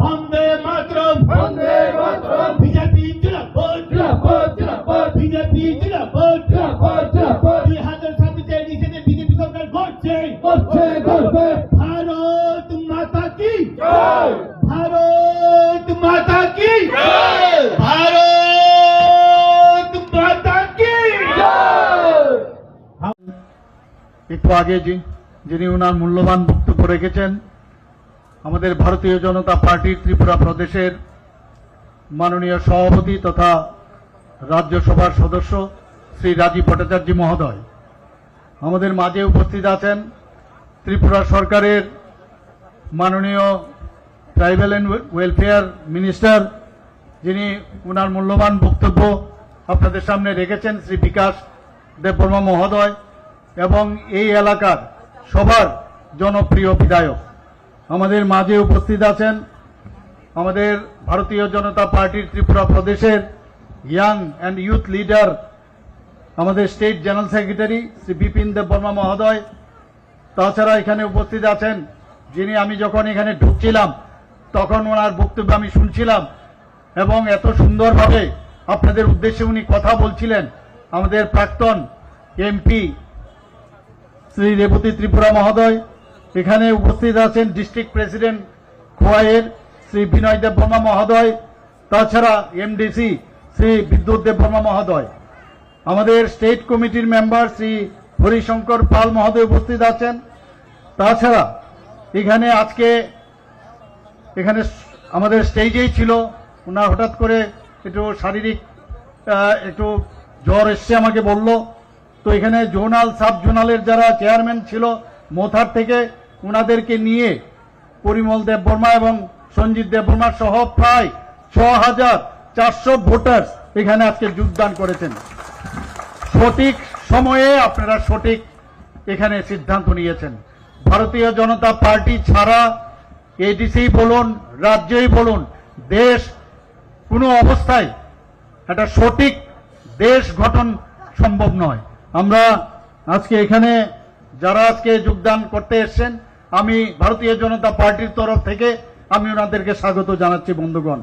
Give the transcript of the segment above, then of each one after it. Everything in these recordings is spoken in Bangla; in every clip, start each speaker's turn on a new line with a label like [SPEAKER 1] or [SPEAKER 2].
[SPEAKER 1] বন্দে মাতরম। বিজেপি জিন্দাবাদ। বিজেপি দুই হাজার ছাব্বিশে নিষেধে বিজেপি সরকার করছে ভারত মাতা কি? ভারত মাতা কি? ভারত মাতা কি?
[SPEAKER 2] একটু আগে যি- যিনি ওনার মূল্যবান বক্তব্য রেখেছেন আমাদের ভারতীয় জনতা পার্টির ত্রিপুরা প্রদেশের মাননীয় সভাপতি তথা রাজ্যসভার সদস্য শ্রী রাজীব ভট্টাচার্য মহোদয়। আমাদের মাঝে উপস্থিত আছেন ত্রিপুরা সরকারের মাননীয় ট্রাইবেল অ্যান্ড ওয়েলফেয়ার মিনিস্টার, যিনি ওনার মূল্যবান বক্তব্য আপনাদের সামনে রেখেছেন, শ্রী বিকাশ দেববর্মা মহোদয় এবং এই এলাকার সবার জনপ্রিয় বিধায়ক। আমাদের মাঝে উপস্থিত আছেন আমাদের ভারতীয় জনতা পার্টির ত্রিপুরা প্রদেশের ইয়াং অ্যান্ড ইউথ লিডার, আমাদের state general secretary Shri Bipin Deb Barma মহোদয়। তাছাড়া এখানে উপস্থিত আছেন যিনি আমি যখন এখানে ঢুকছিলাম, তখন ওনার বক্তব্য আমি শুনছিলাম এবং এত সুন্দরভাবে আপনাদের উদ্দেশ্যে উনি কথা বলছিলেন। আমাদের প্রাক্তন এমপি শ্রী রেবতী ত্রিপুরা মহোদয় এখানে উপস্থিত আছেন ডিস্ট্রিক্ট প্রেসিডেন্ট খোয়াইয়ের শ্রী বিনয় দেব দেববর্মা মহোদয়, তাছাড়া এমডিসি শ্রী বিদ্যুৎ দেববর্মা মহোদয়। আমাদের স্টেট কমিটির মেম্বার শ্রী হরিশঙ্কর পাল মহোদয় উপস্থিত আছেন। তাছাড়া এখানে আজকে এখানে আমাদের স্টেজেই ছিল। ওনার হঠাৎ করে একটু শারীরিক একটু জ্বর এসছে আমাকে বলল। তো এখানে জোনাল, সাব জোনালের যারা চেয়ারম্যান ছিল, মোথার থেকে ওনাদেরকে নিয়ে পরিমল দেববর্মা এবং সঞ্জিত দেববর্মা সহ প্রায় ছ হাজার চারশো ভোটার এখানে আজকে যোগদান করেছেন। সঠিক সময়ে আপনারা সঠিক এখানে সিদ্ধান্ত নিয়েছেন। ভারতীয় জনতা পার্টি ছাড়া এডিসি বলুন, রাজ্যই বলুন, দেশ কোনো অবস্থায় একটা সঠিক দেশ গঠন সম্ভব নয়। আমরা আজকে এখানে যারা আজকে যোগদান করতে এসেছেন আমি ভারতীয় জনতা পার্টির তরফ থেকে আমি ওনাদেরকে স্বাগত জানাচ্ছি, বন্ধুগণ।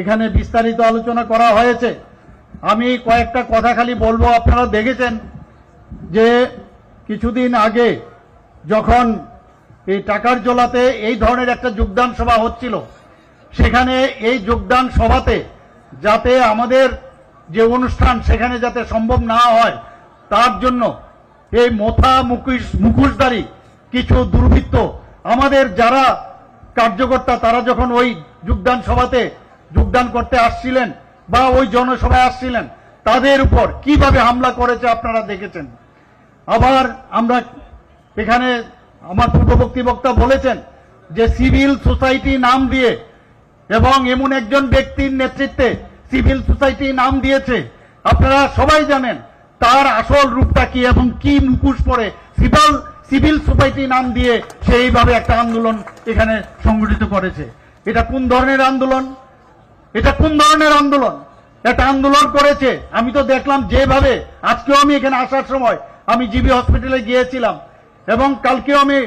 [SPEAKER 2] এখানে বিস্তারিত আলোচনা করা হয়েছে। আমি কয়েকটা কথা খালি বলব, আপনারা দেখেছেন যে কিছুদিন আগে যখন এই টাকার জোলাতে এই ধরনের একটা যোগদান সভা হচ্ছিল, সেখানে এই যোগদান সভাতে যাতে আমাদের যে অনুষ্ঠান সেখানে যাতে সম্ভব না হয়, তার জন্য এই মোথা মুখোশ মুখোশধারী কিছু দুর্বৃত্ত, আমাদের যারা কার্যকর্তা, তারা যখন ওই যোগদান সভাতে যোগদান করতে আসছিলেন বা ওই জনসভায় আসছিলেন, তাদের উপর কীভাবে হামলা করেছে আপনারা দেখেছেন? আবার আমরা এখানে আমার পূর্ববর্তী বক্তা বলেছেন যে সিভিল সোসাইটি নাম দিয়ে এবং এমন একজন ব্যক্তির নেতৃত্বে সিভিল সোসাইটি নাম দিয়েছে। আপনারা সবাই জানেন তার আসল রূপটা কি এবং কি মুখোশ পরে সিভিল সিভিল সোসাইটি নাম দিয়ে সেইভাবে একটা আন্দোলন এখানে সংগঠিত করেছে। এটা কোন ধরনের আন্দোলন? এটা কোন ধরনের আন্দোলন? একটা আন্দোলন করেছে। আমি তো দেখলাম যেভাবে, আজকেও আমি এখানে আসার সময় আমি জিবি হসপিটালে গিয়েছিলাম এবং কালকেও আমি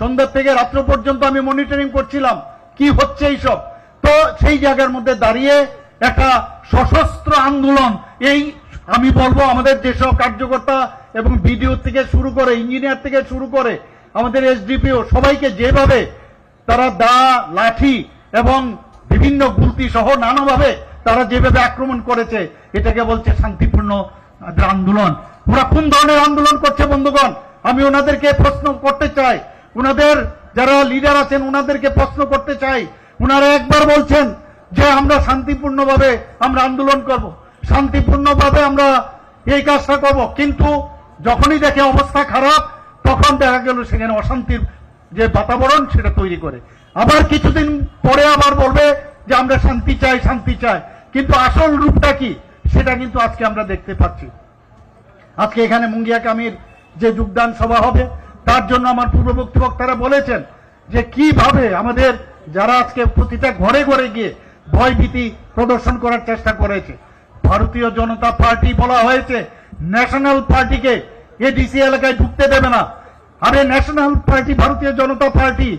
[SPEAKER 2] সন্ধ্যা থেকে রাত্র পর্যন্ত আমি মনিটরিং করছিলাম কি হচ্ছে এইসব। তো সেই জায়গার মধ্যে দাঁড়িয়ে একটা সশস্ত্র আন্দোলন, এই আমি বলব আমাদের যেসব কার্যকর্তা এবং বিডিও থেকে শুরু করে ইঞ্জিনিয়ার থেকে শুরু করে আমাদের এসডিপিও সবাইকে যেভাবে তারা দা, লাঠি এবং বিভিন্ন গুলতি সহ নানাভাবে তারা যেভাবে আক্রমণ করেছে, এটাকে বলছে শান্তিপূর্ণ আন্দোলন। ওরা কোন ধরনের আন্দোলন করছে বন্ধুগণ? আমি ওনাদেরকে প্রশ্ন করতে চাই। ওনাদের যারা লিডার আছেন, ওনাদেরকে প্রশ্ন করতে চাই। ওনারা একবার বলছেন যে আমরা শান্তিপূর্ণভাবে আমরা আন্দোলন করব। শান্তিপূর্ণভাবে আমরা এই কাজটা করব। কিন্তু যখনই দেখে অবস্থা খারাপ, তখন দেখা গেল সেখানে অশান্তির যে বাতাবরণ সেটা তৈরি করে। আবার কিছুদিন পরে আবার বলবে যে আমরা শান্তি চাই শান্তি চাই। কিন্তু আসল রূপটা কি, সেটা কিন্তু আজকে আমরা দেখতে পাচ্ছি। আজকে এখানে মুঙ্গিয়া কামির যে যোগদান সভা হবে, তার জন্য আমার পূর্ববর্তী বক্তারা বলেছেন যে কীভাবে আমাদের যারা আজকে প্রতিটা ঘরে ঘরে গিয়ে ভয়ভীতি প্রদর্শন করার চেষ্টা করেছে ভারতীয় জনতা পার্টি বলা হয়েছে, ন্যাশনাল পার্টিকে এডিসি এলাকায় ঢুকতে দেবে না। আরে ন্যাশনাল পার্টি, ভারতীয় জনতা পার্টি,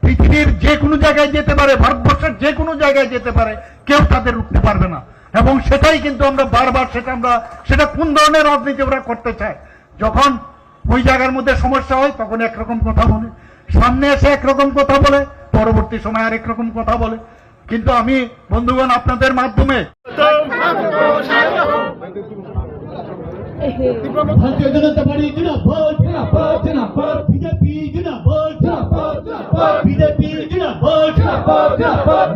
[SPEAKER 2] পৃথিবীর যে কোনো জায়গায় যেতে পারে, ভারতবর্ষের যে কোনো জায়গায় যেতে পারে, কেউ তাদের রুখতে পারবে না। এবং সেটাই কিন্তু আমরা বারবার, সেটা আমরা, সেটা কোন ধরনের রাজনীতি ওরা করতে চায়? যখন ওই জায়গার মধ্যে সমস্যা হয়, তখন একরকম কথা বলে। সামনে এসে একরকম কথা বলে, পরবর্তী সময় আরেক রকম কথা বলে। কিন্তু আমি, বন্ধুগণ, আপনাদের মাধ্যমে
[SPEAKER 1] ভারতীয় জনতা পার্টি জিন্দাবাদ জিন্দাবাদ জিন্দাবাদ। বিজেপি জিন্দাবাদ জিন্দাবাদ জিন্দাবাদ। বিজেপি জিন্দাবাদ জিন্দাবাদ জিন্দাবাদ।